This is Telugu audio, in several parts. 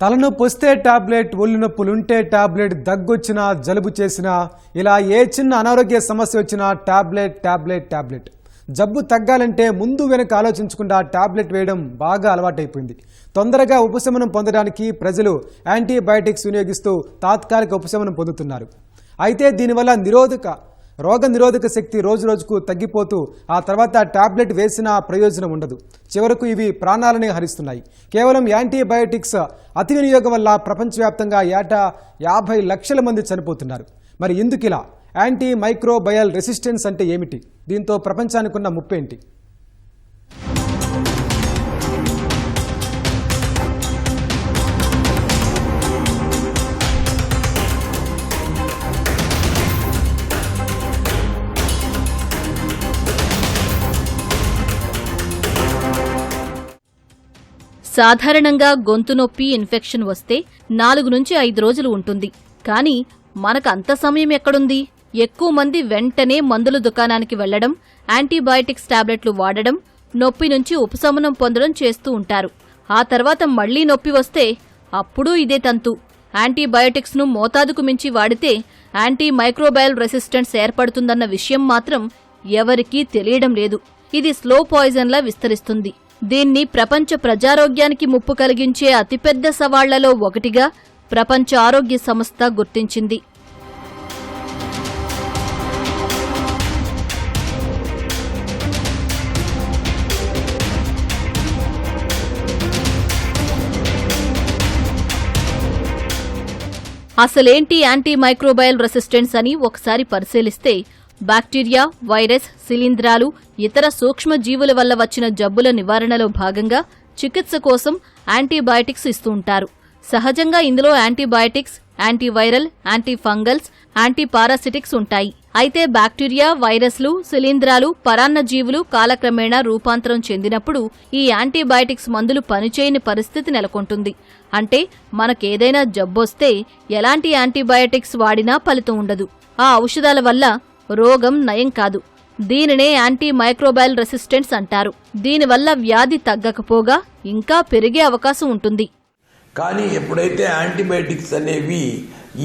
తలనొప్పి వస్తే టాబ్లెట్ ఒళ్ళు నొప్పులుంటే టాబ్లెట్ దగ్గొచ్చినా జలుబు చేసినా ఇలా ఏ చిన్న అనారోగ్య సమస్య వచ్చినా టాబ్లెట్ టాబ్లెట్ టాబ్లెట్. జబ్బు తగ్గాలంటే ముందు వెనక ఆలోచించకుండా టాబ్లెట్ వేయడం బాగా అలవాటైపోయింది. తొందరగా ఉపశమనం పొందడానికి ప్రజలు యాంటీబయాటిక్స్ వినియోగిస్తూ తాత్కాలిక ఉపశమనం పొందుతున్నారు. అయితే దీనివల్ల నిరోధక రోగ నిరోధక శక్తి రోజు రోజుకు తగ్గిపోతూ ఆ తర్వాత టాబ్లెట్ వేసినా ప్రయోజనం ఉండదు. చివరకు ఇవి ప్రాణాలనే హరిస్తున్నాయి. కేవలం యాంటీబయాటిక్స్ అతి వినియోగం వల్ల ప్రపంచవ్యాప్తంగా ఏటా యాభై లక్షల మంది చనిపోతున్నారు. మరి ఎందుకిలా? యాంటీ మైక్రోబయల్ రెసిస్టెన్స్ అంటే ఏమిటి? దీంతో ప్రపంచానికి ఉన్న ముప్పేంటి? సాధారణంగా గొంతు నొప్పి ఇన్ఫెక్షన్ వస్తే నాలుగు నుంచి ఐదు రోజులు ఉంటుంది. కానీ మనకు అంత సమయం ఎక్కడుంది? ఎక్కువ మంది వెంటనే మందుల దుకాణానికి వెళ్ళడం యాంటీబయాటిక్స్ టాబ్లెట్లు వాడడం నొప్పి నుంచి ఉపశమనం పొందడం చేస్తూ ఉంటారు. ఆ తర్వాత మళ్ళీ నొప్పి వస్తే అప్పుడూ ఇదే తంతు. యాంటీబయాటిక్స్ను మోతాదుకు మించి వాడితే యాంటీ మైక్రోబయల్ రెసిస్టెన్స్ ఏర్పడుతుందన్న విషయం మాత్రం ఎవరికీ తెలియడం లేదు. ఇది స్లో పాయిజన్లా విస్తరిస్తుంది. దీన్ని ప్రపంచ ప్రజారోగ్యానికి ముప్పు కలిగించే అతిపెద్ద సవాళ్ళలో ఒకటిగా ప్రపంచ ఆరోగ్య సంస్థ గుర్తించింది. అసలేంటి యాంటీ మైక్రోబయల్ రెసిస్టెన్స్ అని ఒకసారి పరిశీలిస్తే బ్యాక్టీరియా వైరస్ శిలీంధ్రాలు ఇతర సూక్ష్మజీవుల వల్ల వచ్చిన జబ్బుల నివారణలో భాగంగా చికిత్స కోసం యాంటీబయాటిక్స్ ఇస్తూ ఉంటారు. సహజంగా ఇందులో యాంటీబయాటిక్స్ యాంటీవైరల్ యాంటీఫంగల్స్ యాంటీపారాసిటిక్స్ ఉంటాయి. అయితే బ్యాక్టీరియా వైరస్లు శిలీంధ్రాలు పరాన్న జీవులు కాలక్రమేణా రూపాంతరం చెందినప్పుడు ఈ యాంటీబయాటిక్స్ మందులు పనిచేయని పరిస్థితి నెలకొంటుంది. అంటే మనకేదైనా జబ్బొస్తే ఎలాంటి యాంటీబయాటిక్స్ వాడినా ఫలితం ఉండదు. ఆ ఔషధాల వల్ల రోగం నయం కాదు. దీనినే యాంటీ మైక్రోబయల్ రెసిస్టెన్స్ అంటారు. దీనివల్ల వ్యాధి తగ్గకపోగా ఇంకా పెరిగే అవకాశం ఉంటుంది. కానీ ఎప్పుడైతే యాంటీబయాటిక్స్ అనేవి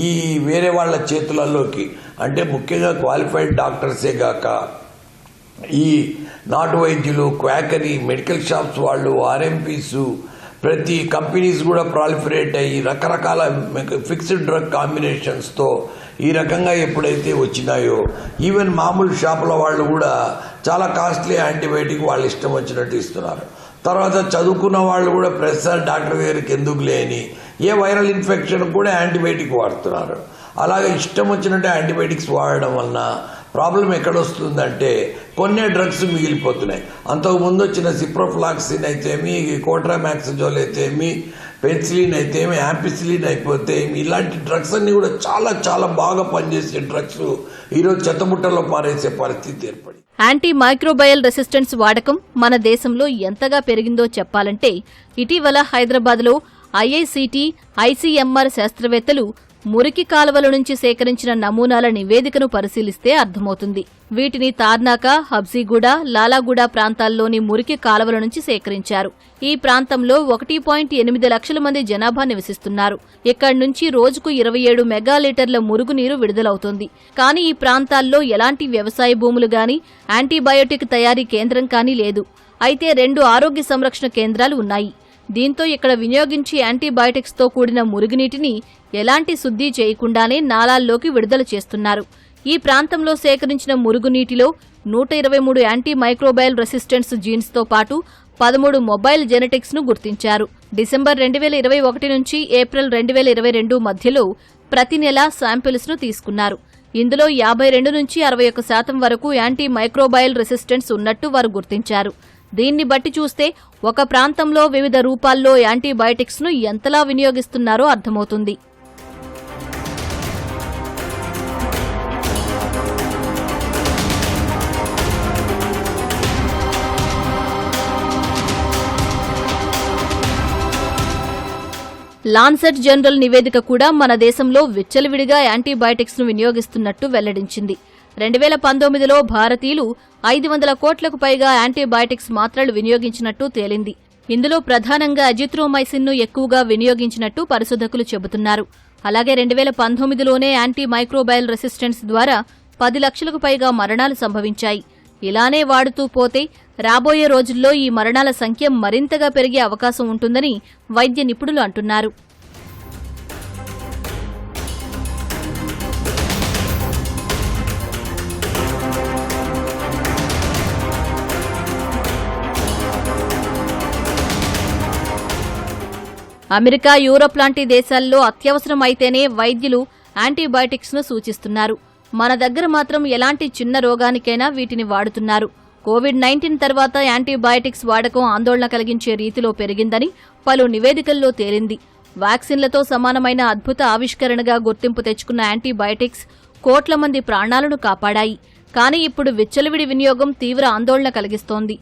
ఈ వేరే వాళ్ళ చేతులలోకి అంటే ముఖ్యంగా క్వాలిఫైడ్ డాక్టర్సే గాక ఈ నాటు వైద్యులు క్వాకరీ మెడికల్ షాప్స్ వాళ్ళు ఆర్ఎంపీస్ ప్రతి కంపెనీస్ కూడా ప్రాలిఫరేట్ అయ్యి రకరకాల ఫిక్స్డ్ డ్రగ్ కాంబినేషన్స్తో ఈ రకంగా ఎప్పుడైతే వచ్చినాయో ఈవెన్ మామూలు షాపుల వాళ్ళు కూడా చాలా కాస్ట్లీ యాంటీబయాటిక్ వాళ్ళు ఇష్టం వచ్చినట్టు ఇస్తున్నారు. తర్వాత చదువుకున్న వాళ్ళు కూడా ప్రతిసారి డాక్టర్ దగ్గరికి ఎందుకు లేని ఏ వైరల్ ఇన్ఫెక్షన్ కూడా యాంటీబయాటిక్ వాడుతున్నారు. అలాగే ఇష్టం వచ్చినట్టు యాంటీబయాటిక్స్ వాడడం వలన ప్రాబ్లం ఎక్కడొస్తుందంటే కొన్ని డ్రగ్స్ మిగిలిపోతున్నాయి. అంతకు ముందు వచ్చిన సిప్రోఫ్లాక్సిన్ అయితేమి కోట్రామాక్సిజోల్ అయితేమి పెన్సిలిన్ అయితేమి యాపిసిలిన్ అయిపోతే ఇలాంటి డ్రగ్స్ అన్ని కూడా చాలా చాలా బాగా పనిచేసే డ్రగ్స్ ఈరోజు చెత్తబుట్టలో పారేసే పరిస్థితి ఏర్పడింది. యాంటీ మైక్రోబయల్ రెసిస్టెన్స్ వాడకం మన దేశంలో ఎంతగా పెరిగిందో చెప్పాలంటే ఇటీవల హైదరాబాద్లో ఐఐసిటి ఐసీఎంఆర్ శాస్త్రవేత్తలు మురికి కాలువల నుంచి సేకరించిన నమూనాల నివేదికను పరిశీలిస్తే అర్థమవుతుంది. వీటిని తార్నాక హబ్జీగూడ లాలాగూడ ప్రాంతాల్లోని మురికి కాలువల నుంచి సేకరించారు. ఈ ప్రాంతంలో ఒకటి పాయింట్ ఎనిమిది లక్షల మంది జనాభా నివసిస్తున్నారు. ఇక్కడి నుంచి రోజుకు ఇరవై ఏడు మెగాలీటర్ల మురుగునీరు విడుదలవుతోంది. కానీ ఈ ప్రాంతాల్లో ఎలాంటి వ్యవసాయ భూములు గాని యాంటీబయోటిక్ తయారీ కేంద్రం కానీ లేదు. అయితే రెండు ఆరోగ్య సంరక్షణ కేంద్రాలు ఉన్నాయి. దీంతో ఇక్కడ వినియోగించి యాంటీబయాటిక్స్తో కూడిన మురుగునీటిని ఎలాంటి శుద్ధి చేయకుండానే నాలాల్లోకి విడుదల చేస్తున్నారు. ఈ ప్రాంతంలో సేకరించిన మురుగునీటిలో నూట ఇరవై మూడు యాంటీ మైక్రోబయల్ రెసిస్టెన్స్ జీన్స్తో పాటు పదమూడు మొబైల్ జెనెటిక్స్ను గుర్తించారు. డిసెంబర్ రెండు వేల ఇరవై ఒకటి నుంచి ఏప్రిల్ రెండు వేల ఇరవై రెండు మధ్యలో ప్రతి నెల శాంపిల్స్ను తీసుకున్నారు. ఇందులో యాభై రెండు నుంచి అరవై ఒక్క శాతం వరకు యాంటీ మైక్రోబయల్ రెసిస్టెన్స్ ఉన్నట్టు వారు గుర్తించారు. దీన్ని బట్టి చూస్తే ఒక ప్రాంతంలో వివిధ రూపాల్లో యాంటీబయాటిక్స్ను ఎంతలా వినియోగిస్తున్నారో అర్థమవుతుంది. లాన్సెట్ జనరల్ నివేదిక కూడా మన దేశంలో విచ్చలవిడిగా యాంటీబయాటిక్స్ను వినియోగిస్తున్నట్టు వెల్లడించింది. రెండు వేల పంతొమ్మిదిలో భారతీయులు ఐదు వందల కోట్లకు పైగా యాంటీబయాటిక్స్ మాత్రలు వినియోగించినట్టు తేలింది. ఇందులో ప్రధానంగా అజిత్రోమైసిన్ను ఎక్కువగా వినియోగించినట్టు పరిశోధకులు చెబుతున్నారు. అలాగే రెండు వేల పంతొమ్మిదిలోనే యాంటీ మైక్రోబయల్ రెసిస్టెన్స్ ద్వారా పది లక్షలకు పైగా మరణాలు సంభవించాయి. ఇలానే వాడుతూ పోతే రాబోయే రోజుల్లో ఈ మరణాల సంఖ్య మరింతగా పెరిగే అవకాశం ఉంటుందని వైద్య నిపుణులు అంటున్నారు. అమెరికా యూరోప్ లాంటి దేశాల్లో అత్యవసరం అయితేనే వైద్యులు యాంటీబయాటిక్స్ను సూచిస్తున్నారు. మన దగ్గర మాత్రం ఎలాంటి చిన్న రోగానికైనా వీటిని వాడుతున్నారు. కోవిడ్ నైన్టీన్ తర్వాత యాంటీబయాటిక్స్ వాడకం ఆందోళన కలిగించే రీతిలో పెరిగిందని పలు నివేదికల్లో తేలింది. వ్యాక్సిన్లతో సమానమైన అద్భుత ఆవిష్కరణగా గుర్తింపు తెచ్చుకున్న యాంటీబయాటిక్స్ కోట్ల మంది ప్రాణాలను కాపాడాయి. కానీ ఇప్పుడు విచ్చలవిడి వినియోగం తీవ్ర ఆందోళన కలిగిస్తోంది.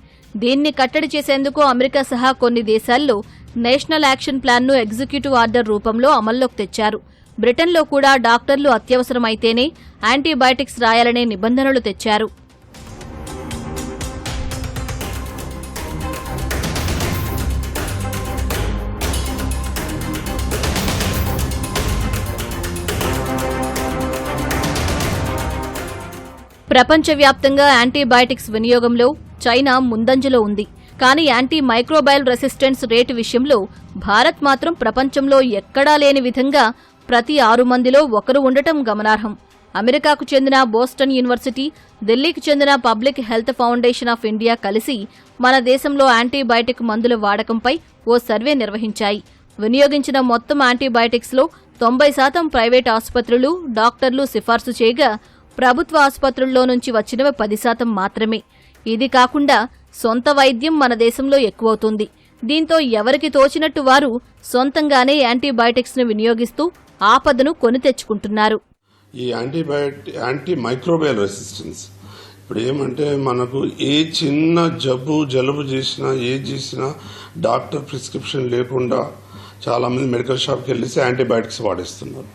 దీన్ని కట్టడి చేసేందుకు అమెరికా సహా కొన్ని దేశాల్లో నేషనల్ యాక్షన్ ప్లాన్ను ఎగ్జిక్యూటివ్ ఆర్డర్ రూపంలో అమల్లోకి తెచ్చారు. బ్రిటన్లో కూడా డాక్టర్లు అత్యవసరమైతేనే యాంటీబయాటిక్స్ రాయాలనే నిబంధనలు తెచ్చారు. ప్రపంచవ్యాప్తంగా యాంటీబయాటిక్స్ వినియోగంలో చైనా ముందంజలో ఉంది. కానీ యాంటీ మైక్రోబయల్ రెసిస్టెన్స్ రేటు విషయంలో భారత్ మాత్రం ప్రపంచంలో ఎక్కడా లేని విధంగా ప్రతి ఆరు మందిలో ఒకరు ఉండటం గమనార్హం. అమెరికాకు చెందిన బోస్టన్ యూనివర్సిటీ ఢిల్లీకి చెందిన public health foundation of India కలిసి మన దేశంలో యాంటీబయాటిక్ మందుల వాడకంపై ఓ సర్వే నిర్వహించాయి. వినియోగించిన మొత్తం యాంటీబయాటిక్స్లో తొంభై శాతం ప్రైవేట్ ఆసుపత్రులు డాక్టర్లు సిఫార్సు చేయగా ప్రభుత్వ ఆసుపత్రుల్లో నుంచి వచ్చినవి పది శాతం మాత్రమే. ఇది కాకుండా సొంత వైద్యం మన దేశంలో ఎక్కువవుతుంది. దీంతో ఎవరికి తోచినట్టు వారు సొంతంగానే యాంటీబయాటిక్స్ను వినియోగిస్తూ ఆపదను కొని తెచ్చుకుంటున్నారు. ఈ యాంటీబయాటిక్ యాంటీ మైక్రోబయల్ రెసిస్టెన్స్. ఇప్పుడు ఏమంటే మనకు ఏ చిన్న జబ్బు జలుబు చేసినా ఏది చేసినా డాక్టర్ ప్రిస్క్రిప్షన్ లేకుండా చాలామంది మెడికల్ షాప్కి వెళ్ళేసి యాంటీబయాటిక్స్ వాడేస్తున్నారు.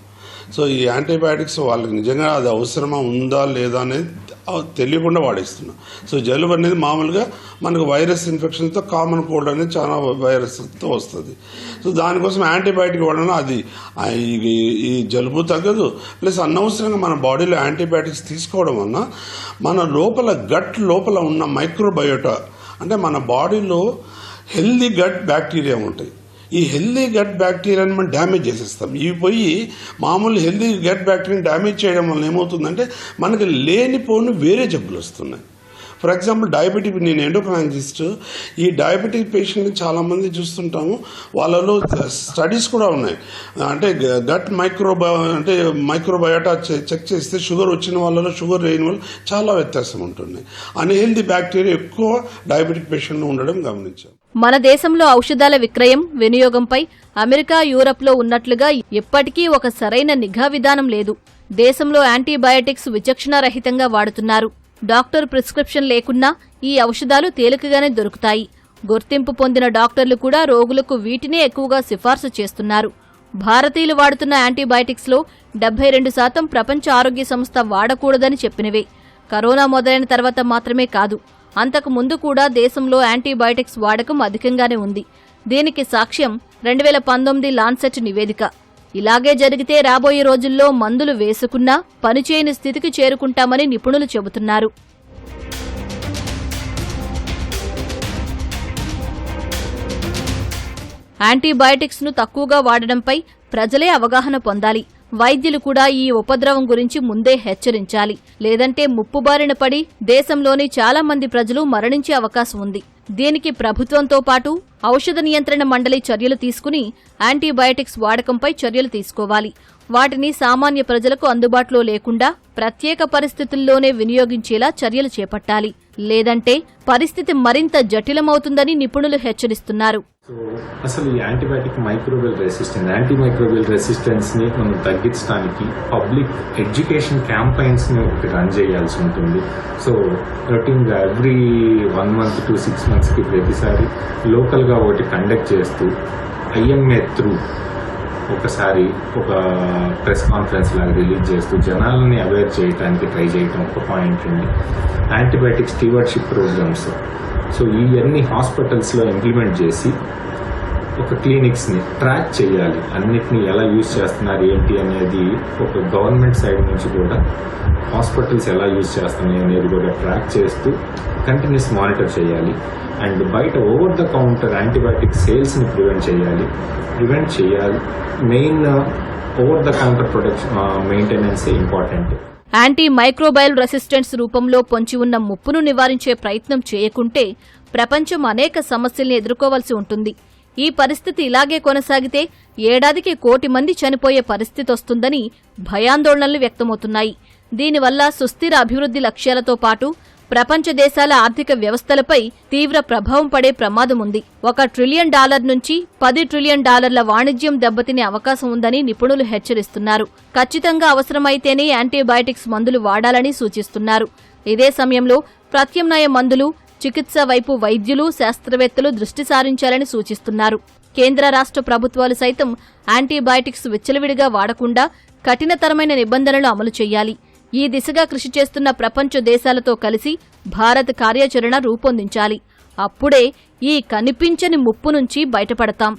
సో ఈ యాంటీబయాటిక్స్ వాళ్ళకి నిజంగా అది అవసరమా ఉందా లేదా అనేది తెలియకుండా వాడేస్తున్నాం. సో జలుబు అనేది మామూలుగా మనకు వైరస్ ఇన్ఫెక్షన్తో కామన్ కోల్డ్ అనేది చాలా వైరస్తో వస్తుంది. సో దానికోసం యాంటీబయాటిక్ వాడడం అది. ఇది ఈ- ఈ జలుబు తగ్గదు. ప్లస్ అనవసరంగా మన బాడీలో యాంటీబయాటిక్స్ తీసుకోవడం వలన మన లోపల గట్ లోపల ఉన్న మైక్రోబయోటా అంటే మన బాడీలో హెల్దీ గట్ బ్యాక్టీరియా ఉంటాయి. ఈ హెల్దీ గట్ బ్యాక్టీరియాని మనం డ్యామేజ్ చేసేస్తాం. ఇవి పోయి మామూలు హెల్దీ గట్ బ్యాక్టీరియాని డ్యామేజ్ చేయడం వల్ల ఏమవుతుందంటే మనకి లేనిపోని వేరే జబ్బులు వస్తున్నాయి. ఫర్ ఎగ్జాంపుల్ డయాబెటిక్ నేను ఎండోక్రాలజిస్ట్ ఈ డయాబెటిక్ పేషెంట్ని చాలామంది చూస్తుంటాము. వాళ్ళలో స్టడీస్ కూడా ఉన్నాయి. అంటే గట్ మైక్రోబా అంటే మైక్రోబయోటా చెక్ చేస్తే షుగర్ వచ్చిన వాళ్ళలో షుగర్ లేని వాళ్ళు చాలా వ్యత్యాసం ఉంటుంది. అన్హెల్దీ బ్యాక్టీరియా ఎక్కువ డయాబెటిక్ పేషెంట్లో ఉండడం గమనించాం. మన దేశంలో ఔషధాల విక్రయం వినియోగంపై అమెరికా యూరప్లో ఉన్నట్లుగా ఎప్పటికీ ఒక సరైన నిఘా విధానం లేదు. దేశంలో యాంటీబయాటిక్స్ విచక్షణారహితంగా వాడుతున్నారు. డాక్టర్ ప్రిస్క్రిప్షన్ లేకున్నా ఈ ఔషధాలు తేలికగానే దొరుకుతాయి. గుర్తింపు పొందిన డాక్టర్లు కూడా రోగులకు వీటినే ఎక్కువగా సిఫార్సు చేస్తున్నారు. భారతీయులు వాడుతున్న యాంటీబయాటిక్స్లో డెబ్బై రెండు శాతం ప్రపంచ ఆరోగ్య సంస్థ వాడకూడదని చెప్పినవే. కరోనా మొదలైన తర్వాత మాత్రమే కాదు అంతకు ముందు కూడా దేశంలో యాంటీబయాటిక్స్ వాడకం అధికంగానే ఉంది. దీనికి సాక్ష్యం రెండు వేల పంతొమ్మిది లాన్సెట్ నివేదిక. ఇలాగే జరిగితే రాబోయే రోజుల్లో మందులు వేసుకున్నా పనిచేయని స్థితికి చేరుకుంటామని నిపుణులు చెబుతున్నారు. యాంటీబయాటిక్స్ను తక్కువగా వాడడంపై ప్రజలే అవగాహన పొందాలి. వైద్యులు కూడా ఈ ఉపద్రవం గురించి ముందే హెచ్చరించాలి. లేదంటే ముప్పుబారిన పడి దేశంలోని చాలా మంది ప్రజలు మరణించే అవకాశం ఉంది. దీనికి ప్రభుత్వంతో పాటు ఔషధ నియంత్రణ మండలి చర్యలు తీసుకుని యాంటీబయాటిక్స్ వాడకంపై చర్యలు తీసుకోవాలి. వాటిని సామాన్య ప్రజలకు అందుబాటులో లేకుండా ప్రత్యేక పరిస్థితుల్లోనే వినియోగించేలా చర్యలు చేపట్టాలి. లేదంటే పరిస్థితి మరింత జటిలమవుతుందని నిపుణులు హెచ్చరిస్తున్నారు. సో అసలు ఈ antibiotic microbial resistance anti microbial రెసిస్టెన్స్ని మనం తగ్గించడానికి పబ్లిక్ ఎడ్యుకేషన్ క్యాంపెయిన్స్ని ఒకటి రన్ చేయాల్సి ఉంటుంది. సో రొటీన్గా every one month to six మంత్స్కి ప్రతిసారి లోకల్గా ఒకటి కండక్ట్ చేస్తూ ఐఎంఏ త్రూ ఒకసారి ఒక ప్రెస్ కాన్ఫరెన్స్ లాగా రిలీజ్ చేస్తూ జనాలని అవేర్ చేయడానికి ట్రై చేయటం ఒక పాయింట్ ఉంది. యాంటీబయాటిక్ స్టీవర్షిప్ ప్రోగ్రామ్స్ సో ఇవన్నీ హాస్పిటల్స్లో ఇంప్లిమెంట్ చేసి ఒక క్లినిక్స్ని ట్రాక్ చేయాలి. అన్నిటిని ఎలా యూజ్ చేస్తున్నారు ఏంటి అనేది ఒక గవర్నమెంట్ సైడ్ నుంచి కూడా హాస్పిటల్స్ ఎలా యూజ్ చేస్తున్నాయి అనేది కూడా ట్రాక్ చేస్తూ కంటిన్యూస్ మానిటర్ చేయాలి. అండ్ బయట ఓవర్ ద కౌంటర్ యాంటీబయాటిక్ సేల్స్ని ప్రివెంట్ చేయాలి. ప్రివెంట్ చేయాలి. Main over the counter production maintenance important. Anti microbial resistance రూపంలో పొంచి ఉన్న ముప్పును నివారించే ప్రయత్నం చేయకుంటే ప్రపంచం అనేక సమస్యల్ని ఎదుర్కోవాల్సి ఉంటుంది. ఈ పరిస్థితి ఇలాగే కొనసాగితే ఏడాదికి కోటి మంది చనిపోయే పరిస్థితి వస్తుందని భయాందోళనలు వ్యక్తమవుతున్నాయి. దీనివల్ల సుస్థిర అభివృద్ధి లక్ష్యాలతో పాటు ప్రపంచ దేశాల ఆర్థిక వ్యవస్థలపై తీవ్ర ప్రభావం పడే ప్రమాదం ఉంది. ఒక ట్రిలియన్ డాలర్ నుంచి పది ట్రిలియన్ డాలర్ల వాణిజ్యం దెబ్బతినే అవకాశం ఉందని నిపుణులు హెచ్చరిస్తున్నారు. ఖచ్చితంగా అవసరమైతేనే యాంటీబయాటిక్స్ మందులు వాడాలని సూచిస్తున్నారు. ఇదే సమయంలో ప్రత్యామ్నాయ మందులు చికిత్స వైపు వైద్యులు శాస్త్రవేత్తలు దృష్టి సారించాలని సూచిస్తున్నారు. కేంద్ర రాష్ట్ర ప్రభుత్వాలు సైతం యాంటీబయాటిక్స్ విచ్చలవిడిగా వాడకుండా కఠినతరమైన నిబంధనలు అమలు చేయాలి. ఈ దిశగా కృషి చేస్తున్న ప్రపంచ దేశాలతో కలిసి భారత్ కార్యాచరణ రూపొందించాలి. అప్పుడే ఈ కనిపించని ముప్పు నుంచి బయటపడతాం.